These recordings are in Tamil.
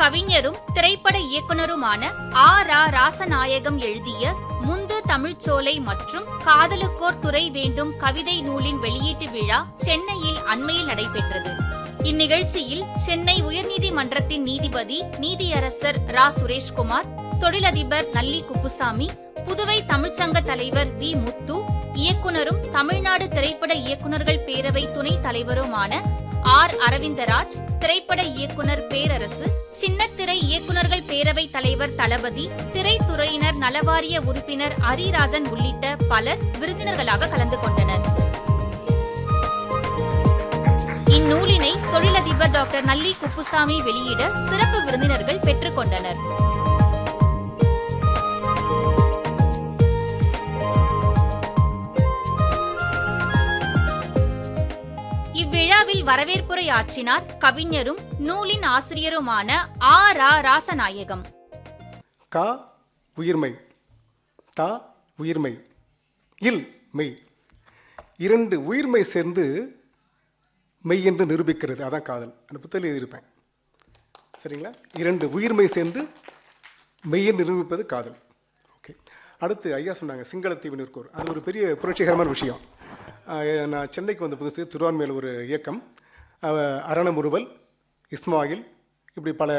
கவிஞரும் திரைப்பட இயக்குனருமான ஆ. ராசநாயகம் எழுதிய முந்து தமிழ்ச்சோலை மற்றும் காதலுக்கோர் துறை வேண்டும் கவிதை நூலின் வெளியீட்டு விழா சென்னையில் அண்மையில் நடைபெற்றது. இந்நிகழ்ச்சியில் சென்னை உயர்நீதிமன்றத்தின் நீதிபதி நீதியரசர் ரா. சுரேஷ்குமார் தொழிலதிபர் நல்லி குப்புசாமி புதுவை தமிழ்ச்சங்க தலைவர் வி. முத்து இயக்குனரும் தமிழ்நாடு திரைப்பட இயக்குனர்கள் பேரவை துணைத் தலைவருமான ஆர். அரவிந்தராஜ் திரைப்பட இயக்குனர் பேரரசு சின்னத்திரை இயக்குனர்கள் பேரவை தலைவர் தளபதி திரைத்துறையினர் நலவாரிய உறுப்பினர் அரிராஜன் உள்ளிட்ட பலர் விருந்தினர்களாக கலந்து கொண்டனர். இந்நூலினை தொழிலதிபர் டாக்டர் நல்லி குப்புசாமி வெளியிட சிறப்பு விருந்தினர்கள் பெற்றுக்கொண்டனர் விழாவில் வரவேற்புரை ஆற்றினார் கவிஞரும் நூலின் ஆசிரியருமான ஆ. ரா. ராசநாயகம். கா. உயிர்மை. தா. உயிர்மை. இல். மெய். இரண்டு உயிர்மை சேர்ந்து மெய் என்று நிரூபிக்கிறது. அதான் காதல். அந்த புத்தகம் எழுதியிருப்பேன். சரிங்களா? இரண்டு உயிர்மை சேர்ந்து மெய்யை நிரூபிப்பது காதல். ஓகே. அடுத்து ஐயா சொன்னாங்க சிங்களத்தீவு நிற்கோர் அது ஒரு பெரிய புரட்சிகரமான விஷயம். நான் சென்னைக்கு வந்த புதுசு திருவான்மையில் ஒரு இயக்கம். அரணமுருவல் அரணமுறுவல் இஸ்மாயில் இப்படி பல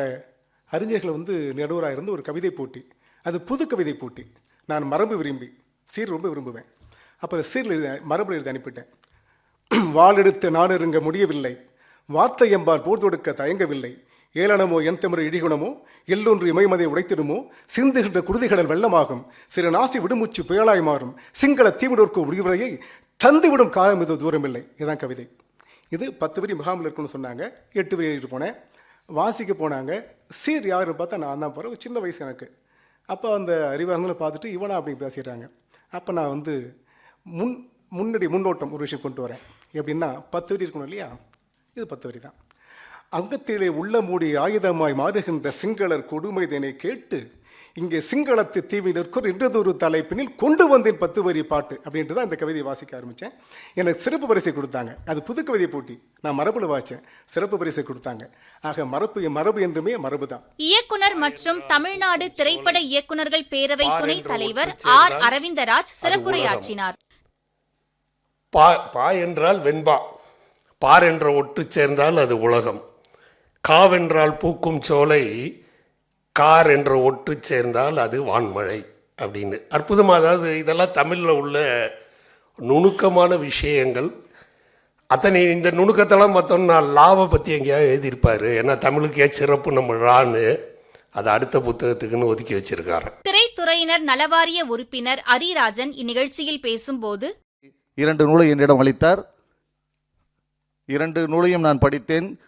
அறிஞர்கள் வந்து நடுவராக இருந்து ஒரு கவிதை போட்டி. அது புது கவிதை போட்டி. நான் மரபு விரும்பி சீர் ரொம்ப விரும்புவேன். அப்புறம் சீரில் எழுதி மரபில் எழுதி அனுப்பிட்டேன். வாளெடுத்து நானெருங்க முடியவில்லை. வார்த்தை எம்பால் போர் தொடுக்க தயங்கவில்லை. ஏளனமோ என் தமிழ் இடிகுணமோ எல்லொன்று இமயமதை உடைத்திடுமோ சிந்துகின்ற குருதிகடல் வெள்ளமாகும். சிறு நாசி விடுமூச்சு புயலாய் மாறும். சிங்கள தீவிடோர்க்கு முடிவுரையை தந்துவிடும் காலம் இது தூரமில்லை. இதுதான் கவிதை. இது பத்து வரி முகாமில் இருக்குன்னு சொன்னாங்க. எட்டு வரி எழுதிட்டு போனேன். வாசிக்க போனாங்க. சீர் யாருன்னு பார்த்தா நான் தான் போகிறேன் சின்ன வயசு எனக்கு. அப்போ அந்த அறிவாளங்களை பார்த்துட்டு இவனா அப்படி பேசிடுறாங்க. அப்போ நான் வந்து முன் முன்னாடி முன்னோட்டம் ஒரு விஷயம் கொண்டு வரேன். எப்படின்னா பத்து வரி இருக்கணும் இல்லையா? இது பத்து வரி தான். அங்கத்திலே உள்ள மூடி ஆயுதமாய் மாறுகின்ற சிங்களர் கொடுமைதனை கேட்டு இங்கே சிங்களத்து தீவினருக்கும் இன்றதொரு தலைப்பினில் கொண்டு வந்தேன் பத்து வரி பாட்டு அப்படின்ட்டு தான் இந்த கவிதையை வாசிக்க ஆரம்பித்தேன் எனக்கு சிறப்பு பரிசை கொடுத்தாங்க. அது புது கவிதை போட்டி. நான் மரபில் வாச்சேன் சிறப்பு பரிசை கொடுத்தாங்க. ஆக மரபு மரபு என்றுமே மரபு தான் இயக்குனர் மற்றும் தமிழ்நாடு திரைப்பட இயக்குனர்கள் பேரவை துணைத் தலைவர் ஆர் அரவிந்தராஜ் சிறப்புரையாற்றினார். பா பா என்றால் வெண்பா. பார் என்ற ஒட்டு சேர்ந்தால் அது உலகம். காவென்றால் பூக்கும் சோலை. கார் என்ற ஒட்டு சேர்ந்தால் அது வான்மழை அப்படின்னு. அற்புதமாக அதாவது இதெல்லாம் தமிழில் உள்ள நுணுக்கமான விஷயங்கள். அத்தனை இந்த நுணுக்கத்தெல்லாம் பார்த்தோம்னா லாவை பற்றி எங்கேயாவது எழுதியிருப்பார். ஏன்னா தமிழுக்கே சிறப்பு நம்ம ழான்னு அதை அடுத்த புத்தகத்துக்குன்னு ஒதுக்கி வச்சிருக்காரு. திரைத்துறையினர் நலவாரிய உறுப்பினர் அரிராஜன் இந்நிகழ்ச்சியில் பேசும்போது இரண்டு நூலை என்னிடம் அளித்தார். இரண்டு நூலையும் நான் படித்தேன்.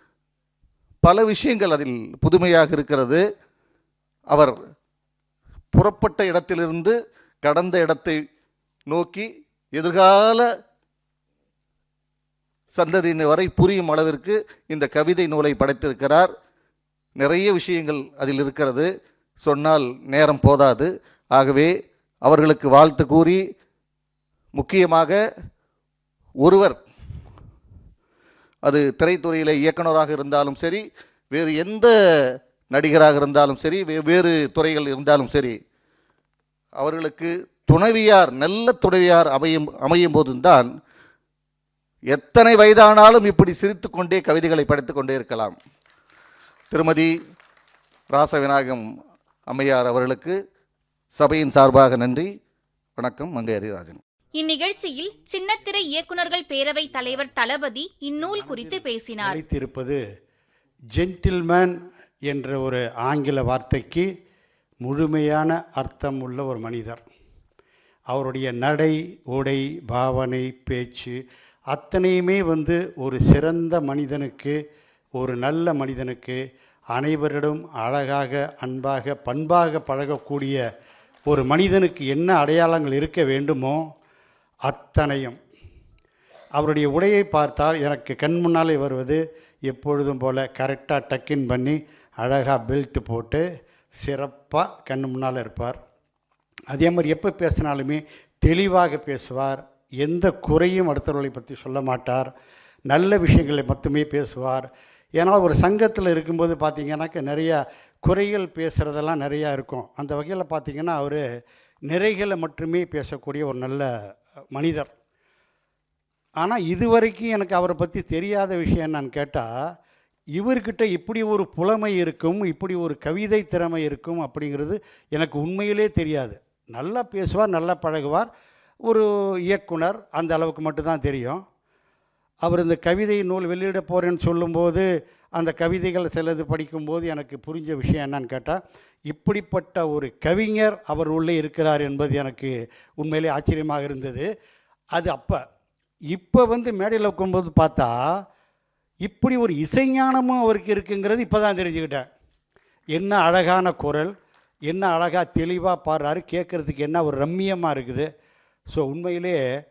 பல விஷயங்கள் அதில் புதுமையாக இருக்கிறது. அவர் புறப்பட்ட இடத்திலிருந்து கடந்த இடத்தை நோக்கி எதிர்கால சந்ததியினர் வரை புரியும் அளவிற்கு இந்த கவிதை நூலை படைத்திருக்கிறார். நிறைய விஷயங்கள் அதில் இருக்கிறது. சொன்னால் நேரம் போதாது. ஆகவே அவர்களுக்கு வாழ்த்து கூறி முக்கியமாக ஒருவர் அது திரைத்துறையில் இயக்குனராக இருந்தாலும் சரி வேறு எந்த நடிகராக இருந்தாலும் சரி வே- வேறு துறைகள் இருந்தாலும் சரி அவர்களுக்கு துணைவியார் நல்ல துணைவியார் அமையும் அமையும் போதுதான் எத்தனை வயதானாலும் இப்படி சிரித்துக்கொண்டே கவிதைகளை படித்துக் கொண்டே இருக்கலாம். திருமதி ராசவிநாயகம் அம்மையார் அவர்களுக்கு சபையின் சார்பாக நன்றி. வணக்கம் மங்கை ஹரிராஜன் இந்நிகழ்ச்சியில் சின்னத்திரை இயக்குனர்கள் பேரவை தலைவர் தளபதி இந்நூல் குறித்து பேசினார். அளித்திருப்பது ஜென்டில்மேன் என்ற ஒரு ஆங்கில வார்த்தைக்கு முழுமையான அர்த்தம் உள்ள ஒரு மனிதர். அவருடைய நடை உடை பாவனை பேச்சு அத்தனையுமே வந்து ஒரு சிறந்த மனிதனுக்கு ஒரு நல்ல மனிதனுக்கு அனைவரிடம் அழகாக அன்பாக பண்பாக பழகக்கூடிய ஒரு மனிதனுக்கு என்ன அடையாளங்கள் இருக்க வேண்டுமோ அத்தனையும். அவருடைய உடையை பார்த்தால் எனக்கு கண் முன்னாலே வருவது எப்பொழுதும் போல் கரெக்டாக டக்கின் பண்ணி அழகாக பெல்ட்டு போட்டு சிறப்பாக கண் முன்னால் இருப்பார். அதே மாதிரி எப்போ பேசினாலுமே தெளிவாக பேசுவார். எந்த குறையும் அடுத்தவர்களை பற்றி சொல்ல மாட்டார். நல்ல விஷயங்களை மட்டுமே பேசுவார். ஏன்னால் ஒரு சங்கத்தில் இருக்கும்போது பார்த்தீங்கன்னாக்க நிறையா குறைகள் பேசுகிறதெல்லாம் நிறையா இருக்கும். அந்த வகையில் பார்த்தீங்கன்னா அவர் நிறைகளை மட்டுமே பேசக்கூடிய ஒரு நல்ல மனிதர். ஆனால் இதுவரைக்கும் எனக்கு அவரை பற்றி தெரியாத விஷயம் என்னன்னு கேட்டால் இவர்கிட்ட இப்படி ஒரு புலமை இருக்கும் இப்படி ஒரு கவிதை திறமை இருக்கும் அப்படிங்கிறது எனக்கு உண்மையிலே தெரியாது. நல்லா பேசுவார் நல்லா பழகுவார். ஒரு இயக்குனர் அந்த அளவுக்கு மட்டும்தான் தெரியும். அவர் இந்த கவிதை நூல் வெளியிட போகிறேன்னு சொல்லும்போது அந்த கவிதைகள் சிலது படிக்கும்போது எனக்கு புரிஞ்ச விஷயம் என்னன்னு கேட்டால் இப்படிப்பட்ட ஒரு கவிஞர் அவர் உள்ளே இருக்கிறார் என்பது எனக்கு உண்மையிலே ஆச்சரியமாக இருந்தது. அது அப்போ. இப்போ வந்து மேடையில் உட்கும்போது பார்த்தா இப்படி ஒரு இசைஞானமும் அவருக்கு இருக்குங்கிறது இப்போ தான் தெரிஞ்சுக்கிட்டேன். என்ன அழகான குரல் என்ன அழகாக தெளிவாக பாடுறாரு கேட்குறதுக்கு என்ன ஒரு ரம்மியமாக இருக்குது. ஸோ உண்மையிலே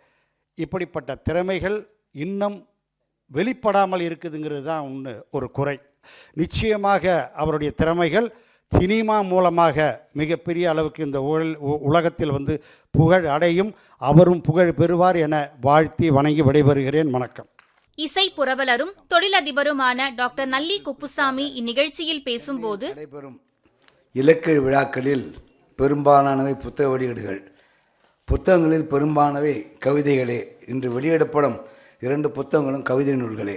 இப்படிப்பட்ட திறமைகள் இன்னும் வெளிப்படாமல் இருக்குதுங்கிறது தான் ஒன்று ஒரு குறை. நிச்சயமாக அவருடைய திறமைகள் சினிமா மூலமாக மிகப்பெரிய அளவுக்கு இந்த ஊழல் உ- உலகத்தில் வந்து புகழ் அடையும். அவரும் புகழ் பெறுவார் என வாழ்த்தி வணங்கி விடைபெறுகிறேன். வணக்கம். இசை புரவலரும் தொழிலதிபருமான டாக்டர் நல்லி குப்புசாமி இந்நிகழ்ச்சியில் பேசும்போது நடைபெறும் இலக்கிய விழாக்களில் பெரும்பாலானவை புத்தக வெளியீடுகள். புத்தகங்களில் பெரும்பாலானவை கவிதைகளே. இன்று வெளியிடப்படும் இரண்டு புத்தகங்களும் கவிதை நூல்களே.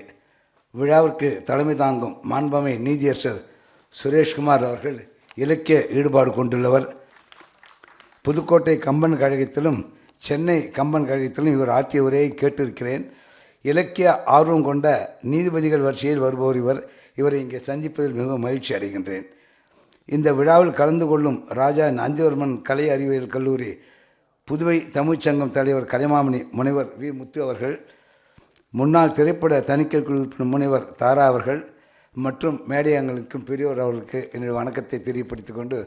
விழாவிற்கு தலைமை தாங்கும் மாண்பமை நீதியரசர் சுரேஷ்குமார் அவர்கள் இலக்கிய ஈடுபாடு கொண்டுள்ளவர். புதுக்கோட்டை கம்பன் கழகத்திலும் சென்னை கம்பன் கழகத்திலும் இவர் ஆற்றிய உரையை கேட்டிருக்கிறேன். இலக்கிய ஆர்வம் கொண்ட நீதிபதிகள் வரிசையில் வருபவர் இவர். இவரை இங்கே சந்திப்பதில் மிகவும் மகிழ்ச்சி அடைகின்றேன். இந்த விழாவில் கலந்து கொள்ளும் ராஜா நந்திவர்மன் கலை அறிவியல் கல்லூரி புதுவை தமிழ்ச்சங்கம் தலைவர் கலைமாமணி முனைவர் வி. முத்து அவர்கள் முன்னாள் திரைப்பட தணிக்கை குழு உறுப்பினர் முனைவர் தாரா அவர்கள் மற்றும் மேடையங்களுக்கும் பெரியோர் அவர்களுக்கு என்னுடைய வணக்கத்தை தெரியப்படுத்திக் கொண்டு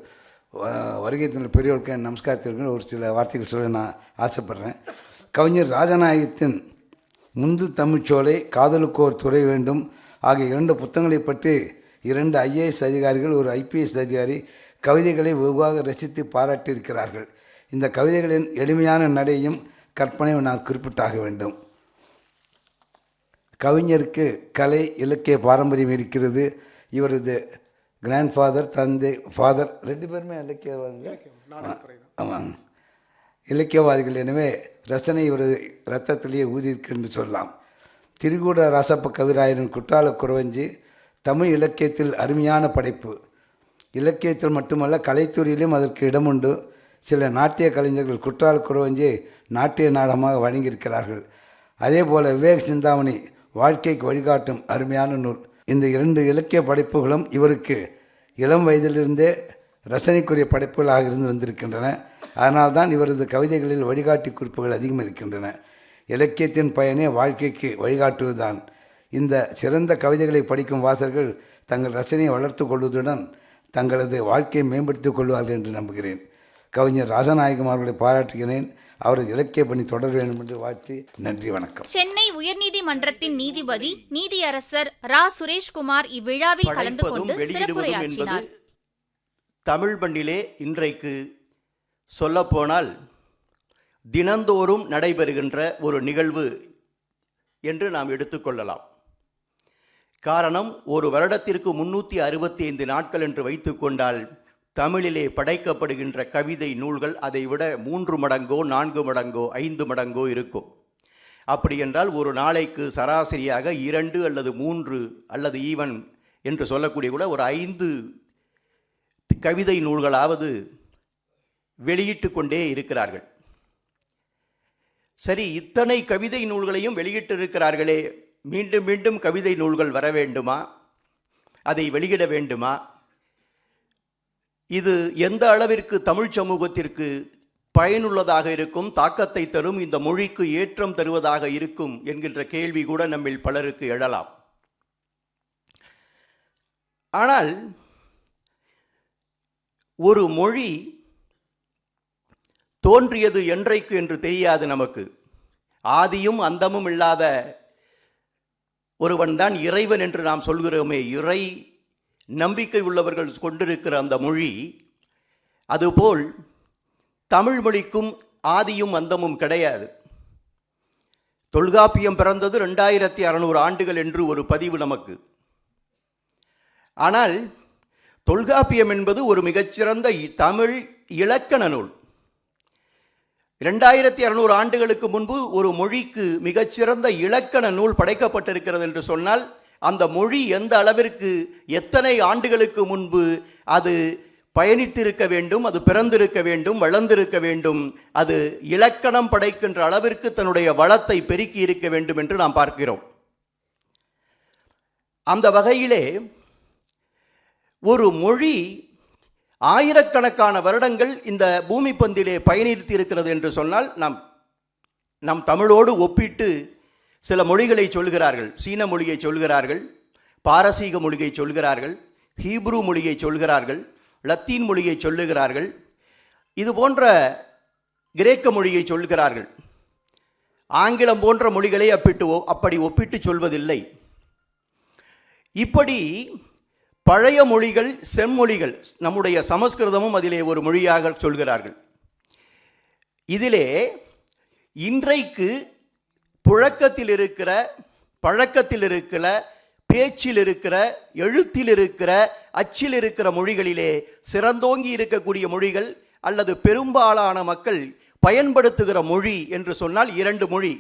வருகை தந்த பெரியோருக்கு நமஸ்காரத்திற்கு ஒரு சில வார்த்தைகள் சொல்ல நான் ஆசைப்படுறேன். கவிஞர் ராஜநாயகத்தின் முந்து தமிழ்ச்சோலை காதலுக்கோர் துறை வேண்டும் ஆகிய இரண்டு புத்தகங்களை பற்றி இரண்டு ஐஏஎஸ் அதிகாரிகள் ஒரு ஐபிஎஸ் அதிகாரி கவிதைகளை வெகுவாக ரசித்து பாராட்டியிருக்கிறார்கள். இந்த கவிதைகளின் எளிமையான நடையும் கற்பனையும் நான் குறிப்பிட்டாக வேண்டும். கவிஞருக்கு கலை இலக்கிய பாரம்பரியம் இருக்கிறது. இவரது கிராண்ட் ஃபாதர் தந்தை ஃபாதர் ரெண்டு பேருமே இலக்கியவாதிகள். ஆமாம் இலக்கியவாதிகள் எனவே ரசனை இவரது ரத்தத்திலேயே ஊறியிருக்கு என்று சொல்லலாம். திருகூட ராசப்ப கவிராயரின் குற்றால குறவஞ்சி தமிழ் இலக்கியத்தில் அருமையான படைப்பு. இலக்கியத்தில் மட்டுமல்ல கலைத்துறையிலும் அதற்கு இடமுண்டு. சில நாட்டிய கலைஞர்கள் குற்றால குறவஞ்சியை நாட்டிய நாடகமாக வழங்கியிருக்கிறார்கள். அதே போல் விவேக் சிந்தாமணி வாழ்க்கைக்கு வழிகாட்டும் அருமையான நூல். இந்த இரண்டு இலக்கிய படைப்புகளும் இவருக்கு இளம் வயதிலிருந்தே ரசனைக்குரிய படைப்புகளாக இருந்து வந்திருக்கின்றன. அதனால்தான் இவரது கவிதைகளில் வழிகாட்டி குறிப்புகள் அதிகம் இருக்கின்றன. இலக்கியத்தின் பயனே வாழ்க்கைக்கு வழிகாட்டுவதுதான். இந்த சிறந்த கவிதைகளை படிக்கும் வாசகர்கள் தங்கள் ரசனையை வளர்த்து கொள்வதுடன் தங்களது வாழ்க்கையை மேம்படுத்திக் கொள்வார்கள் என்று நம்புகிறேன். கவிஞர் ராசநாயகம் அவர்களை பாராட்டுகிறேன். அவரது இலக்கிய பணி தொடர வேண்டும் என்று வாழ்த்தி நன்றி வணக்கம். சென்னை உயர்நீதிமன்றத்தின் நீதிபதி நீதியரசர் ரா. சுரேஷ்குமார் இவ்விழாவில் கலந்து கொண்டு சிறப்புரையாற்றினார். தமிழ் மண்ணிலே இன்றைக்கு சொல்லப்போனால் தினந்தோறும் நடைபெறுகின்ற ஒரு நிகழ்வு என்று நாம் எடுத்துக்கொள்ளலாம் காரணம் ஒரு வருடத்திற்கு முன்னூற்றி அறுபத்தி ஐந்து நாட்கள் என்று வைத்துக்கொண்டால் தமிழிலே படைக்கப்படுகின்ற கவிதை நூல்கள் அதை விட மூன்று மடங்கோ நான்கு மடங்கோ ஐந்து மடங்கோ இருக்கும். அப்படி என்றால் ஒரு நாளைக்கு சராசரியாக இரண்டு அல்லது மூன்று அல்லது ஈவன் என்று சொல்லக்கூடிய கூட ஒரு ஐந்து கவிதை நூல்களாவது வெளியிட்டு கொண்டே இருக்கிறார்கள். சரி இத்தனை கவிதை நூல்களையும் வெளியிட்டு இருக்கிறார்களே மீண்டும் மீண்டும் கவிதை நூல்கள் வர வேண்டுமா? அதை வெளியிட வேண்டுமா? இது எந்த அளவிற்கு தமிழ் சமூகத்திற்கு பயனுள்ளதாக இருக்கும் தாக்கத்தை தரும் இந்த மொழிக்கு ஏற்றம் தருவதாக இருக்கும் என்கின்ற கேள்வி கூட நம்மில் பலருக்கு எழலாம். ஆனால் ஒரு மொழி தோன்றியது என்றைக்கு என்று தெரியாது நமக்கு. ஆதியும் அந்தமும் இல்லாத ஒருவன்தான் இறைவன் என்று நாம் சொல்கிறோமே. இறை நம்பிக்கை உள்ளவர்கள் கொண்டிருக்கிற அந்த மொழி அதுபோல் தமிழ் மொழிக்கும் ஆதியும் அந்தமும் கிடையாது. தொல்காப்பியம் பிறந்தது ரெண்டாயிரத்தி அறநூறு ஆண்டுகள் என்று ஒரு பதிவு நமக்கு. ஆனால் தொல்காப்பியம் என்பது ஒரு மிகச்சிறந்த இ- தமிழ் இலக்கண நூல். இரண்டாயிரத்தி அறுநூறு ஆண்டுகளுக்கு முன்பு ஒரு மொழிக்கு மிகச்சிறந்த இலக்கண நூல் படைக்கப்பட்டிருக்கிறது என்று சொன்னால் அந்த மொழி எந்த அளவிற்கு எத்தனை ஆண்டுகளுக்கு முன்பு அது பயணித்திருக்க வேண்டும் அது பிறந்திருக்க வேண்டும் வளர்ந்திருக்க வேண்டும் அது இலக்கணம் படைக்கின்ற அளவிற்கு தன்னுடைய வளத்தை பெருக்கி இருக்க வேண்டும் என்று நாம் பார்க்கிறோம். அந்த வகையிலே ஒரு மொழி ஆயிரக்கணக்கான வருடங்கள் இந்த பூமி பந்திலே பயணித்து இருக்கிறது என்று சொன்னால் நாம் நம் தமிழோடு ஒப்பிட்டு சில மொழிகளை சொல்கிறார்கள். சீன மொழியை சொல்கிறார்கள் பாரசீக மொழியை சொல்கிறார்கள் ஹீப்ரு மொழியை சொல்கிறார்கள் லத்தீன் மொழியை சொல்லுகிறார்கள். இது போன்ற கிரேக்க மொழியை சொல்கிறார்கள். ஆங்கிலம் போன்ற மொழிகளை அப்பிட்டு ஒ- அப்படி ஒப்பிட்டு சொல்வதில்லை. இப்படி பழைய மொழிகள் செம்மொழிகள் நம்முடைய சமஸ்கிருதமும் அதிலே ஒரு மொழியாக சொல்கிறார்கள். இதிலே இன்றைக்கு புழக்கத்தில் இருக்கிற பழக்கத்தில் இருக்கிற பேச்சில் இருக்கிற எழுத்தில் இருக்கிற அச்சில் இருக்கிற மொழிகளிலே சிறந்தோங்கி இருக்கக்கூடிய மொழிகள் அல்லது பெரும்பாலான மக்கள் பயன்படுத்துகிற மொழி என்று சொன்னால் இரண்டு மொழி.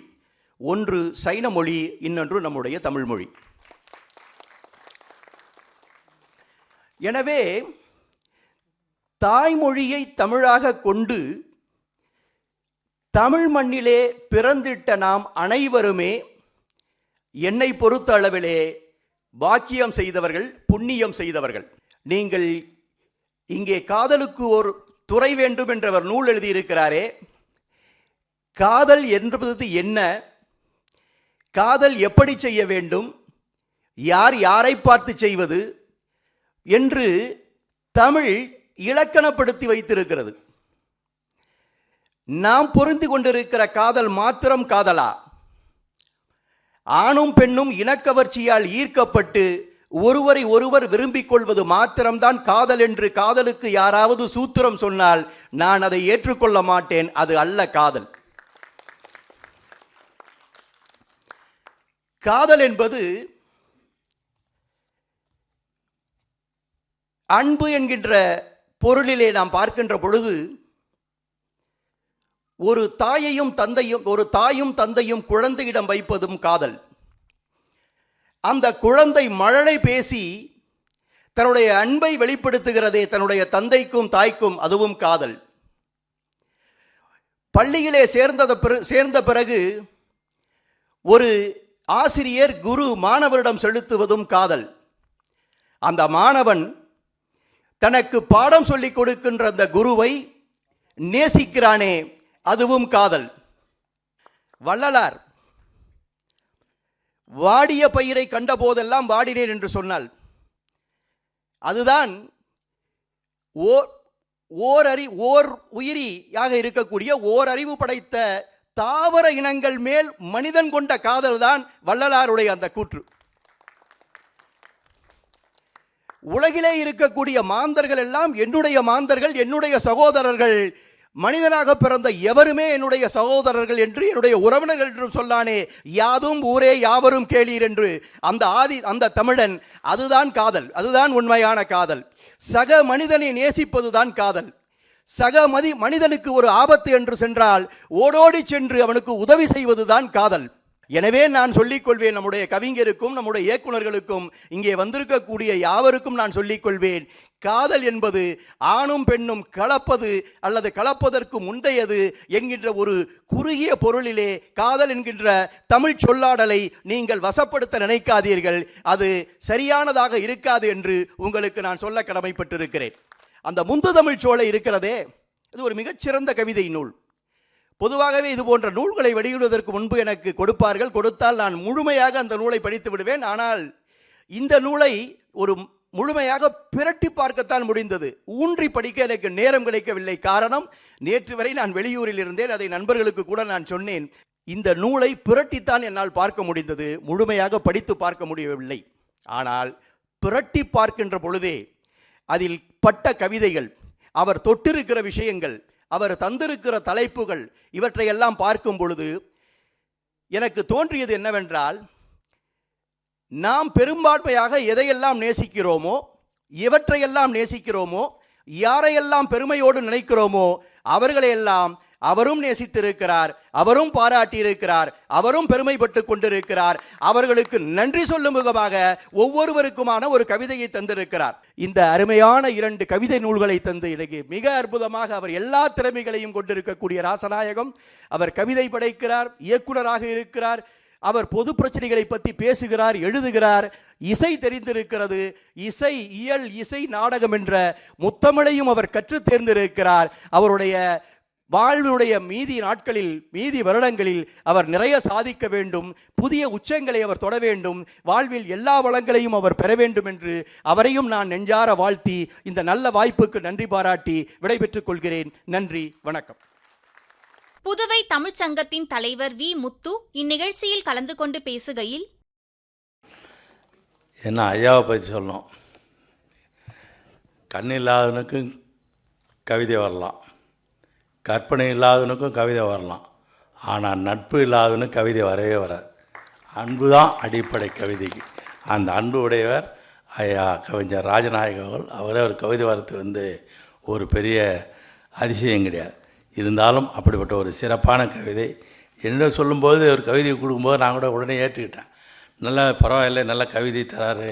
ஒன்று சைன மொழி இன்னொன்று நம்முடைய தமிழ் மொழி. எனவே தாய்மொழியை தமிழாக கொண்டு தமிழ் மண்ணிலே பிறந்திட்ட நாம் அனைவருமே என்னை பொறுத்த அளவிலே பாக்கியம் செய்தவர்கள் புண்ணியம் செய்தவர்கள். நீங்கள் இங்கே காதலுக்கு ஒரு துறை வேண்டும் என்றவர் நூல் எழுதியிருக்கிறாரே. காதல் என்பது என்ன? காதல் எப்படி செய்ய வேண்டும்? யார் யாரை பார்த்து செய்வது? என்று தமிழ் இலக்கணப்படுத்தி வைத்திருக்கிறது. நாம் பொருந்தி கொண்டிருக்கிற காதல் மாத்திரம் காதலா? ஆணும் பெண்ணும் இனக்கவர்ச்சியால் ஈர்க்கப்பட்டு ஒருவரை ஒருவர் விரும்பிக் கொள்வது மாத்திரம்தான் காதல் என்று காதலுக்கு யாராவது சூத்திரம் சொன்னால் நான் அதை ஏற்றுக்கொள்ள மாட்டேன் அது அல்ல காதல். காதல் என்பது அன்பு என்கின்ற பொருளிலே நாம் பார்க்கின்ற பொழுது ஒரு தாயையும் தந்தையும் ஒரு தாயும் தந்தையும் குழந்தையிடம் வைப்பதும் காதல். அந்த குழந்தை மழலை பேசி தன்னுடைய அன்பை வெளிப்படுத்துகிறதே தன்னுடைய தந்தைக்கும் தாய்க்கும் அதுவும் காதல். பள்ளியிலே சேர்ந்தத சேர்ந்த பிறகு ஒரு ஆசிரியர் குரு மாணவரிடம் செலுத்துவதும் காதல். அந்த மாணவன் தனக்கு பாடம் சொல்லிக் கொடுக்கின்ற அந்த குருவை நேசிக்கிறானே அதுவும் காதல். வள்ளலார் வாடிய பயிரை கண்ட போதெல்லாம் வாடினேன் என்று சொன்னால் அதுதான் ஓர் ஓர் அறி ஓர் உயிரியாக இருக்கக்கூடிய ஓர் அறிவு படைத்த தாவர இனங்கள் மேல் மனிதன் கொண்ட காதல் தான் வள்ளலாருடைய அந்த கூற்று. உலகிலே இருக்கக்கூடிய மாந்தர்கள் எல்லாம் என்னுடைய மாந்தர்கள் என்னுடைய சகோதரர்கள். மனிதனாக பிறந்த எவருமே என்னுடைய சகோதரர்கள் என்று என்னுடைய உறவினர்கள் என்றும் சொல்லானே யாதும் ஊரே யாவரும் கேளீர் என்று. அந்த ஆதி அந்த தமிழன் அதுதான் காதல் அதுதான் உண்மையான காதல். சக மனிதனை நேசிப்பதுதான் காதல். சக மதி மனிதனுக்கு ஒரு ஆபத்து என்று சென்றால் ஓடோடி சென்று அவனுக்கு உதவி செய்வதுதான் காதல். எனவே நான் சொல்லிக்கொள்வேன் நம்முடைய கவிஞருக்கும் நம்முடைய இயக்குனர்களுக்கும் இங்கே வந்திருக்கக்கூடிய யாவருக்கும் நான் சொல்லிக் கொள்வேன் காதல் என்பது ஆணும் பெண்ணும் கலப்பது அல்லது கலப்பதற்கு முந்தையது என்கின்ற ஒரு குறுகிய பொருளிலே காதல் என்கின்ற தமிழ் சொல்லாடலை நீங்கள் வசப்படுத்த நினைக்காதீர்கள். அது சரியானதாக இருக்காது என்று உங்களுக்கு நான் சொல்ல கடமைப்பட்டிருக்கிறேன். அந்த முந்து தமிழ் சோலை இருக்கிறதே இது ஒரு மிகச்சிறந்த கவிதை நூல். பொதுவாகவே இது போன்ற நூல்களை வெளியிடுவதற்கு முன்பு எனக்கு கொடுப்பார்கள். கொடுத்தால் நான் முழுமையாக அந்த நூலை படித்து விடுவேன். ஆனால் இந்த நூலை ஒரு முழுமையாக பிரட்டி பார்க்கத்தான் முடிந்தது. ஊன்றி படிக்க எனக்கு நேரம் கிடைக்கவில்லை. காரணம் நேற்று வரை நான் வெளியூரில் இருந்தேன். அதை நண்பர்களுக்கு கூட நான் சொன்னேன். இந்த நூலை புரட்டித்தான் என்னால் பார்க்க முடிந்தது. முழுமையாக படித்து பார்க்க முடியவில்லை. ஆனால் புரட்டி பார்க்கின்ற பொழுதே அதில் பட்ட கவிதைகள் அவர் தொட்டிருக்கிற விஷயங்கள் அவர் தந்திருக்கிற தலைப்புகள் இவற்றையெல்லாம் பார்க்கும் பொழுது எனக்கு தோன்றியது என்னவென்றால் நாம் பெரும்பான்மையாக எதையெல்லாம் நேசிக்கிறோமோ இவற்றையெல்லாம் நேசிக்கிறோமோ யாரையெல்லாம் பெருமையோடு நினைக்கிறோமோ அவர்களையெல்லாம் அவரும் நேசித்திருக்கிறார் அவரும் பாராட்டியிருக்கிறார் அவரும் பெருமைப்பட்டு கொண்டிருக்கிறார். அவர்களுக்கு நன்றி சொல்லும் முகமாக ஒவ்வொருவருக்குமான ஒரு கவிதையை தந்திருக்கிறார். இந்த அருமையான இரண்டு கவிதை நூல்களை தந்து எனக்கு மிக அற்புதமாக அவர் எல்லா திறமைகளையும் கொண்டிருக்கக்கூடிய ராசநாயகம் அவர் கவிதை படைக்கிறார் இயக்குனராக இருக்கிறார் அவர் பொது பிரச்சனைகளை பற்றி பேசுகிறார் எழுதுகிறார் இசை தெரிந்திருக்கிறது இசை இயல் இசை நாடகம் என்ற முத்தமிழையும் அவர் கற்று தேர்ந்திருக்கிறார். அவருடைய வாழ்வினுடைய மீதி நாட்களில் மீதி வருடங்களில் அவர் நிறைய சாதிக்க வேண்டும் புதிய உச்சங்களை அவர் தொட வேண்டும் வாழ்வில் எல்லா வளங்களையும் அவர் பெற வேண்டும் என்று அவரையும் நான் நெஞ்சார வாழ்த்தி இந்த நல்ல வாய்ப்புக்கு நன்றி பாராட்டி விடைபெற்றுக் கொள்கிறேன். நன்றி வணக்கம். புதுவை தமிழ்ச் சங்கத்தின் தலைவர் வி. முத்து இந்நிகழ்ச்சியில் கலந்து கொண்டு பேசுகையில் என்ன ஐயாவை பற்றி சொல்லணும்? கண் இல்லாதவனுக்கும் கவிதை வரலாம். கற்பனை இல்லாதவனுக்கும் கவிதை வரலாம். ஆனால் நட்பு இல்லாதவனுக்கு கவிதை வரவே வராது. அன்பு தான் அடிப்படை கவிதைக்கு. அந்த அன்பு உடையவர் ஐயா கவிஞர் ராஜநாயக அவர்கள். அவரே ஒரு கவிதை வரத்து வந்து ஒரு பெரிய அதிசயம் கிடையாது. இருந்தாலும் அப்படிப்பட்ட ஒரு சிறப்பான கவிதை. என்ன சொல்லும்போது ஒரு கவிதை கொடுக்கும்போது நான் கூட உடனே ஏற்றுக்கிட்டேன் நல்ல பரவாயில்ல நல்ல கவிதை தராரு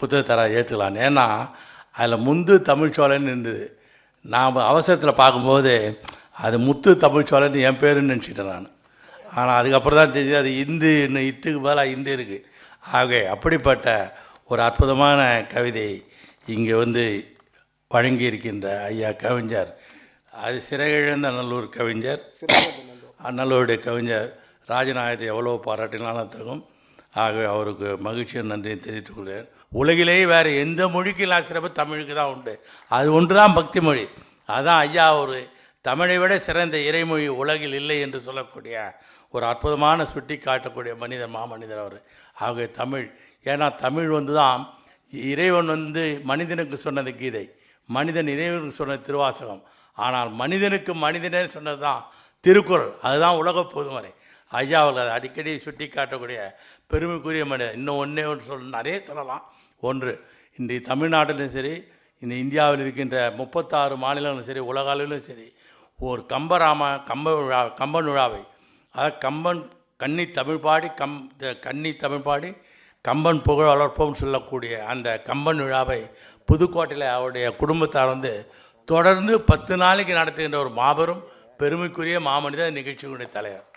புத்தகம் தரா ஏற்றுக்கலாம் ஏன்னா அதில் முந்து தமிழ்ச்சோழன் இருந்தது நாம் அவசரத்தில் பார்க்கும்போது அது முத்து தமிழ்ச்சோழன் என் பேருன்னு நினச்சிட்டேன் நான். ஆனால் அதுக்கப்புறம் தான் தெரியுது அது இந்து இன்னும் இத்துக்கு மேலே இந்து இருக்குது ஆக அப்படிப்பட்ட ஒரு அற்புதமான கவிதை இங்கே வந்து வழங்கியிருக்கின்ற ஐயா கவிஞர். அது சிறையிழந்த நல்லூர் கவிஞர். நல்லூருடைய கவிஞர் ராஜநாயகத்தை எவ்வளோ பாராட்டினாலும் தகும். ஆகவே அவருக்கு மகிழ்ச்சியும் நன்றியும் தெரிவித்துக்கொள்கிறேன் உலகிலேயே வேறு எந்த மொழிக்கும் இல்லாத சிறப்பு தமிழுக்கு தான் உண்டு. அது ஒன்று தான் பக்தி மொழி அதுதான் ஐயா ஒரு தமிழை விட சிறந்த இறைமொழி உலகில் இல்லை என்று சொல்லக்கூடிய ஒரு அற்புதமான சுட்டி காட்டக்கூடிய மனிதர் மாமனிதர் அவர். ஆகவே தமிழ் ஏன்னா தமிழ் வந்து தான் இறைவன் வந்து மனிதனுக்கு சொன்னது கீதை மனிதன் இறைவனுக்கு சொன்னது திருவாசகம். ஆனால் மனிதனுக்கு மனிதனே சொன்னது தான் திருக்குறள். அதுதான் உலக பொதுமறை ஐயா அவர்கள் அதை அடிக்கடி சுட்டி காட்டக்கூடிய பெருமைக்குரிய மனிதன் இன்னும் ஒன்றே ஒன்று சொல்ல நிறைய சொல்லலாம். ஒன்று இன்றைய தமிழ்நாட்டிலும் சரி இந்த இந்தியாவில் இருக்கின்ற முப்பத்தாறு மாநிலங்களும் சரி உலக அளவிலும் சரி ஒரு கம்பராம கம்ப விழா கம்பன் விழாவை அதாவது கம்பன் கன்னி தமிழ் பாடி கம் கன்னி தமிழ் பாடி கம்பன் புகழ் வளர்ப்போம்னு சொல்லக்கூடிய அந்த கம்பன் விழாவை புதுக்கோட்டையில் அவருடைய குடும்பத்தார் வந்து தொடர்ந்து பத்து நாளைக்கு நடத்துகின்ற ஒரு மாபெரும் பெருமைக்குரிய மாமனிதர் நிகழ்ச்சிகளுடைய தலைவர்.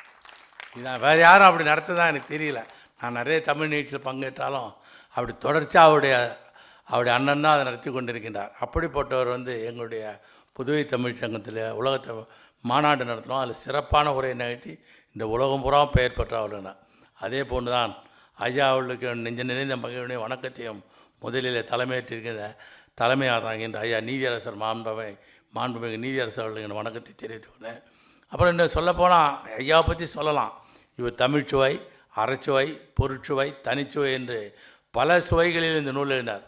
இதான் வேறு யாரும் அப்படி நடத்துதான் எனக்கு தெரியல. நான் நிறைய தமிழ் நிகழ்ச்சியில் பங்கேற்றாலும் அப்படி தொடர்ச்சியாக அவருடைய அவருடைய அண்ணன் தான் அதை நடத்தி கொண்டிருக்கின்றார். அப்படிப்பட்டவர் வந்து எங்களுடைய புதுவை தமிழ் சங்கத்தில் உலகத்தை மாநாடு நடத்தினோம். அதில் சிறப்பான உரை நிகழ்த்தி இந்த உலகம் பூரா பெயர் பெற்றவர்கள் அதே போன்று தான் ஐயா அவர்களுக்கு நெஞ்ச நிறைந்த மகிழ்வுடைய வணக்கத்தையும் முதலில் தலைமையேற்றிருக்கிற தலைமையாக என்று ஐயா நீதியரசர் மாண்பவை மாண்புமிகு நீதியரசர் அவர்களுக்கு வணக்கத்தை தெரிவித்துக் கொண்டேன் அப்புறம் இன்னும் சொல்லப்போனால் ஐயாவை பற்றி சொல்லலாம். இவர் தமிழ்ச்சுவை அறச்சுவை பொருட்சுவை தனிச்சுவை என்று பல சுவைகளில் இந்த நூல் எழுதினார்.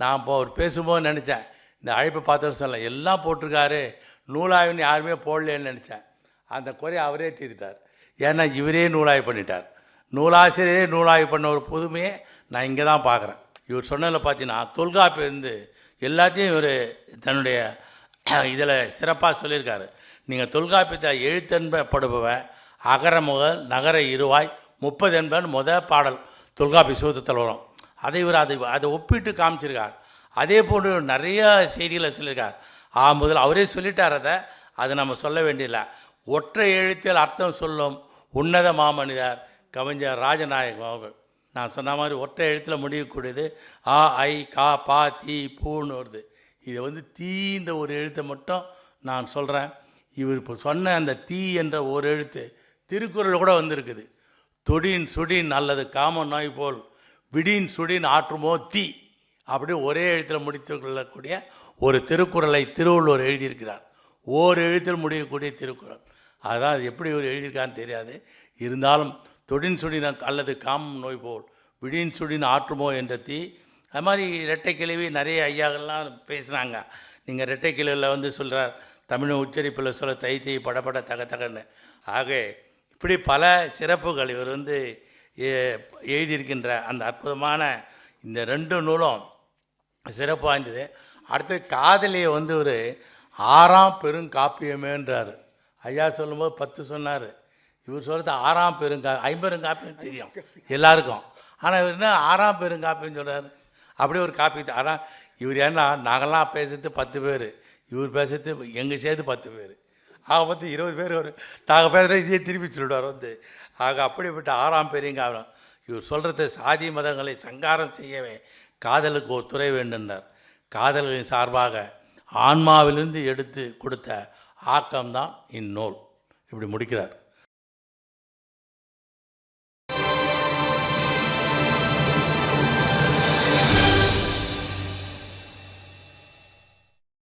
நான் இப்போ அவர் பேசும்போது நினச்சேன் இந்த அழைப்பை பார்த்தவர் சொல்லலாம் எல்லாம் போட்டிருக்காரு. நூலாய்வுன்னு யாருமே போடலன்னு நினச்சேன். அந்த குறையை அவரே தீர்த்துட்டார். ஏன்னா இவரே நூலாய்வு பண்ணிட்டார். நூலாசிரியரே நூலாய்வு பண்ண ஒரு புதுமையை நான் இங்கே தான் பார்க்குறேன். இவர் சொன்னதில் பார்த்தீங்கன்னா தொல்காப்பு இருந்து எல்லாத்தையும் இவர் தன்னுடைய இதில் சிறப்பாக சொல்லியிருக்காரு. நீங்கள் தொல்காப்பியத்தை எழுத்தென்பப்படுபவ அகர முதல் நகர இருவாய் முப்பது என்பன் முத பாடல் தொல்காப்பிய சூத்திரத்தில் வரும். அதை இவர் அதை அதை ஒப்பிட்டு காமிச்சிருக்கார். அதே போன்று நிறையா செய்திகளை சொல்லியிருக்கார். ஆ முதல் அவரே சொல்லிட்டார் அதை. அதை நம்ம சொல்ல வேண்டியதில்லை. ஒற்றை எழுத்தில் அர்த்தம் சொல்லும் உன்னத மாமனிதர் கவிஞர் ராஜநாயகம் அவர்கள். நான் சொன்ன மாதிரி ஒற்றை எழுத்தில் முடியக்கூடியது ஆ ஐ கா பா தீ பூன்னு வருது. இது வந்து தீன்ற ஒரு எழுத்தை மட்டும் நான் சொல்கிறேன் இவர் இப்போ சொன்ன அந்த தீ என்ற ஒரு எழுத்து திருக்குறள் கூட வந்திருக்குது. தொடின் சுடின் அல்லது காம நோய் போல் விடின் சுடின் ஆற்றுமோ தீ. அப்படி ஒரே எழுத்தில் முடித்து கொள்ளக்கூடிய ஒரு திருக்குறளை திருவள்ளுவர் எழுதியிருக்கிறார். ஓர் எழுத்தில் முடியக்கூடிய திருக்குறள். அதான் அது எப்படி இவர் எழுதியிருக்கான்னு தெரியாது. இருந்தாலும் தொடின் சுடின் அல்லது காமம் நோய் போல் விடின் சுடின் ஆற்றுமோ என்ற தீ அது மாதிரி இரட்டை கிழவி நிறைய ஐயாக்கள்லாம் பேசுனாங்க நீங்கள் இரட்டை கிழவில் வந்து சொல்கிறார் தமிழ் உச்சரிப்பில் சொல்ல தை தை படபட தக தகன்னு. ஆக இப்படி பல சிறப்புகள் இவர் வந்து எ- எழுதியிருக்கின்ற அந்த அற்புதமான இந்த ரெண்டு நூலும் சிறப்பாக இருந்தது அடுத்து காதலியை வந்து ஒரு ஆறாம் பெருங்காப்பியமேன்றார் ஐயா சொல்லும்போது பத்து சொன்னார். இவர் சொல்கிறது ஆறாம் பெருங்கா ஐம்பெருங்காப்பியம் தெரியும் எல்லாருக்கும். ஆனால் இவர் என்ன ஆறாம் பெருங்காப்பியம் சொல்கிறார் அப்படியே ஒரு காப்பி ஆனால் இவர் ஏன்னா நாங்கள்லாம் பேசுறது பத்து பேர் இவர் பேசுறது எங்கள் சேர்த்து பத்து பேர். ஆக மொத்தம் இருபது பேர் ஒரு நாங்கள் பேசுகிற இதே திருப்பி சொல்லிடுவார் வந்து. ஆக அப்படிப்பட்ட ஆறாம் பெரியங்காலம் இவர் சொல்கிறது சாதி மதங்களை சங்காரம் செய்யவே காதலுக்கு ஒரு துறை வேண்டுனர் காதல்களின் சார்பாக ஆன்மாவிலிருந்து எடுத்து கொடுத்த ஆக்கம்தான் இந்நூல். இப்படி முடிக்கிறார்.